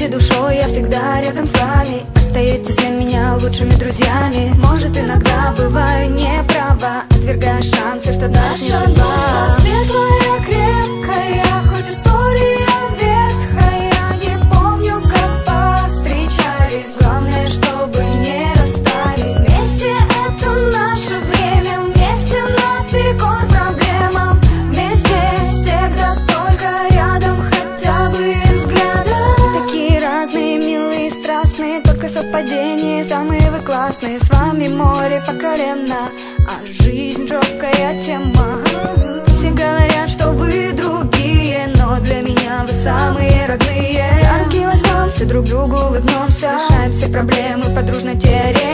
Знаете, душой я всегда рядом с вами. Остаетесь для меня лучшими друзьями. Может, иногда бываю неправа. Отвергая шансы, что даст мне совпадения, самые вы классные. С вами море по колено А жизнь жесткая тема. Все говорят, что вы другие Но для меня вы самые родные. За руки возьмемся, друг другу улыбнемся Решаем все проблемы, подружно теоретически